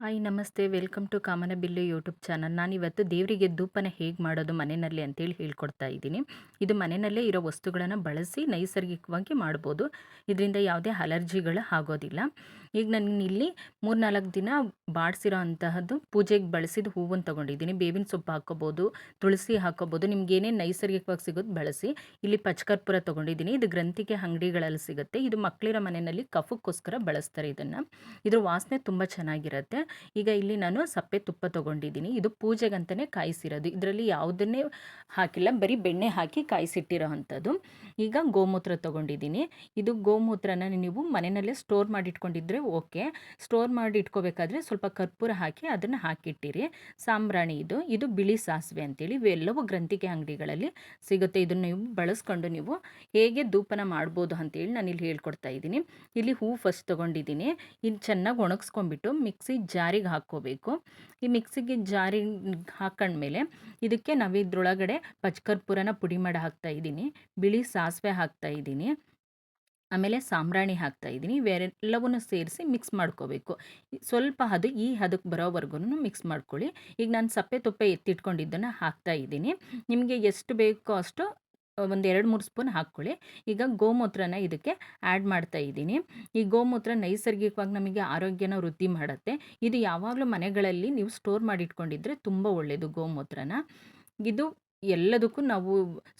Hi, ನಮಸ್ತೆ. Welcome to Kamana Billu YouTube channel. ನಾನಿವತ್ತು ದೇವರಿಗೆ ಧೂಪನ ಹೇಗೆ ಮಾಡೋದು ಮನೆಯಲ್ಲಿ ಅಂತೇಳಿ ಹೇಳ್ಕೊಡ್ತಾ ಇದ್ದೀನಿ. ಇದು ಮನೆಯಲ್ಲೇ ಇರೋ ವಸ್ತುಗಳನ್ನು ಬಳಸಿ ನೈಸರ್ಗಿಕವಾಗಿ ಮಾಡ್ಬೋದು. ಇದರಿಂದ ಯಾವುದೇ ಅಲರ್ಜಿಗಳು ಆಗೋದಿಲ್ಲ. ಈಗ ನಾನು ಇಲ್ಲಿ ಮೂರ್ನಾಲ್ಕು ದಿನ ಬಾಡಿಸಿರೋ ಅಂತಹದ್ದು ಪೂಜೆಗೆ ಬಳಸಿದ ಹೂವನ್ನು ತೊಗೊಂಡಿದ್ದೀನಿ. ಬೇವಿನ ಸೊಪ್ಪು ಹಾಕೋಬೋದು, ತುಳಸಿ ಹಾಕೋಬೋದು, ನಿಮ್ಗೆ ಏನೇನು ನೈಸರ್ಗಿಕವಾಗಿ ಸಿಗೋದು ಬಳಸಿ. ಇಲ್ಲಿ ಪಚ್ಕರ್ಪುರ ತೊಗೊಂಡಿದ್ದೀನಿ. ಇದು ಗ್ರಂಥಿಗೆ ಅಂಗಡಿಗಳಲ್ಲಿ ಸಿಗುತ್ತೆ. ಇದು ಮಕ್ಕಳಿರೋ ಮನೆಯಲ್ಲಿ ಕಫಕ್ಕೋಸ್ಕರ ಬಳಸ್ತಾರೆ ಇದನ್ನು. ಇದ್ರ ವಾಸನೆ ತುಂಬ ಚೆನ್ನಾಗಿರುತ್ತೆ. ಈಗ ಇಲ್ಲಿ ನಾನು ಸಪ್ಪೆ ತುಪ್ಪ ತೊಗೊಂಡಿದ್ದೀನಿ. ಇದು ಪೂಜೆಗಂತಲೇ ಕಾಯಿಸಿರೋದು. ಇದರಲ್ಲಿ ಯಾವುದನ್ನೇ ಹಾಕಿಲ್ಲ, ಬರೀ ಬೆಣ್ಣೆ ಹಾಕಿ ಕಾಯಿಸಿಟ್ಟಿರೋ ಅಂಥದ್ದು ಈಗ ಗೋಮೂತ್ರ ತೊಗೊಂಡಿದ್ದೀನಿ. ಇದು ಗೋಮೂತ್ರನ ನೀವು ಮನೆಯಲ್ಲೇ ಸ್ಟೋರ್ ಮಾಡಿ ಇಟ್ಕೊಂಡಿದ್ರೆ ಓಕೆ. ಸ್ಟೋರ್ ಮಾಡಿ ಇಟ್ಕೋಬೇಕಾದ್ರೆ ಸ್ವಲ್ಪ ಕರ್ಪೂರ ಹಾಕಿ ಅದನ್ನು ಹಾಕಿಟ್ಟಿರಿ. ಸಾಂಬ್ರಾಣಿ ಇದು ಇದು ಬಿಳಿ ಸಾಸಿವೆ ಅಂತೇಳಿ ಇವೆಲ್ಲವೂ ಗ್ರಂಥಿಕೆ ಅಂಗಡಿಗಳಲ್ಲಿ ಸಿಗುತ್ತೆ. ಇದನ್ನು ನೀವು ಬಳಸ್ಕೊಂಡು ನೀವು ಹೇಗೆ ಧೂಪನ ಮಾಡ್ಬೋದು ಅಂತೇಳಿ ನಾನು ಇಲ್ಲಿ ಹೇಳ್ಕೊಡ್ತಾ ಇದ್ದೀನಿ. ಇಲ್ಲಿ ಹೂ ಫಸ್ಟ್ ತೊಗೊಂಡಿದ್ದೀನಿ. ಇಲ್ಲಿ ಚೆನ್ನಾಗಿ ಒಣಗಿಸ್ಕೊಂಡ್ಬಿಟ್ಟು ಮಿಕ್ಸಿ ಜಾರಿಗೆ ಹಾಕ್ಕೋಬೇಕು. ಈ ಮಿಕ್ಸಿಗೆ ಜಾರಿ ಹಾಕೊಂಡ್ಮೇಲೆ ಇದಕ್ಕೆ ನಾವು ಇದ್ರೊಳಗಡೆ ಪಚ್ಕರ್ಪೂರನ ಪುಡಿ ಮಾಡಿ ಹಾಕ್ತಾ ಇದ್ದೀನಿ. ಬಿಳಿ ಸಾಸಿವೆ ಹಾಕ್ತಾ ಇದ್ದೀನಿ. ಆಮೇಲೆ ಸಾಂಬ್ರಾಣಿ ಹಾಕ್ತಾ ಇದ್ದೀನಿ. ಇವೆಲ್ಲವನ್ನು ಸೇರಿಸಿ ಮಿಕ್ಸ್ ಮಾಡ್ಕೋಬೇಕು. ಸ್ವಲ್ಪ ಅದು ಈ ಹದಕ್ಕೆ ಬರೋವರೆಗೂ ಮಿಕ್ಸ್ ಮಾಡ್ಕೊಳ್ಳಿ. ಈಗ ನಾನು ಸಪ್ಪೆ ತುಪ್ಪ ಎತ್ತಿಟ್ಕೊಂಡಿದ್ದನ್ನು ಹಾಕ್ತಾ ಇದ್ದೀನಿ. ನಿಮಗೆ ಎಷ್ಟು ಬೇಕೋ ಅಷ್ಟು ಒಂದು ಎರಡು, ಮೂರು ಸ್ಪೂನ್ ಹಾಕ್ಕೊಳ್ಳಿ. ಈಗ ಗೋಮೂತ್ರನ ಇದಕ್ಕೆ ಆ್ಯಡ್ ಮಾಡ್ತಾ ಇದ್ದೀನಿ. ಈ ಗೋಮೂತ್ರ ನೈಸರ್ಗಿಕವಾಗಿ ನಮಗೆ ಆರೋಗ್ಯನ ವೃದ್ಧಿ ಮಾಡುತ್ತೆ. ಇದು ಯಾವಾಗಲೂ ಮನೆಗಳಲ್ಲಿ ನೀವು ಸ್ಟೋರ್ ಮಾಡಿ ಇಟ್ಕೊಂಡಿದ್ರೆ ತುಂಬ ಒಳ್ಳೆಯದು ಗೋಮೂತ್ರನ. ಇದು ಎಲ್ಲದಕ್ಕೂ ನಾವು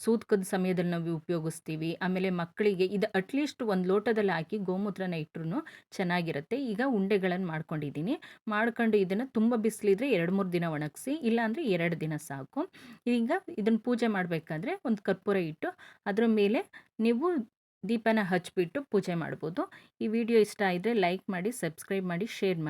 ಸೂತ್ಕದ ಸಮಯದಲ್ಲಿ ನಾವು ಉಪಯೋಗಿಸ್ತೀವಿ. ಆಮೇಲೆ ಮಕ್ಕಳಿಗೆ ಇದು ಅಟ್ಲೀಸ್ಟ್ ಒಂದು ಲೋಟದಲ್ಲಿ ಹಾಕಿ ಗೋಮೂತ್ರನ ಇಟ್ಟರು ಚೆನ್ನಾಗಿರುತ್ತೆ. ಈಗ ಉಂಡೆಗಳನ್ನು ಮಾಡ್ಕೊಂಡಿದ್ದೀನಿ. ಮಾಡ್ಕೊಂಡು ಇದನ್ನು ತುಂಬ ಬಿಸಿಲಿದ್ರೆ ಎರಡು ಮೂರು ದಿನ ಒಣಗಿಸಿ, ಇಲ್ಲಾಂದರೆ ಎರಡು ದಿನ ಸಾಕು. ಈಗ ಇದನ್ನು ಪೂಜೆ ಮಾಡಬೇಕಾದ್ರೆ ಒಂದು ಕರ್ಪೂರ ಇಟ್ಟು ಅದರ ಮೇಲೆ ನೀವು ದೀಪನ ಹಚ್ಚಿಬಿಟ್ಟು ಪೂಜೆ ಮಾಡ್ಬೋದು. ಈ ವಿಡಿಯೋ ಇಷ್ಟ ಆದರೆ ಲೈಕ್ ಮಾಡಿ, ಸಬ್ಸ್ಕ್ರೈಬ್ ಮಾಡಿ, ಶೇರ್ ಮಾಡಿ.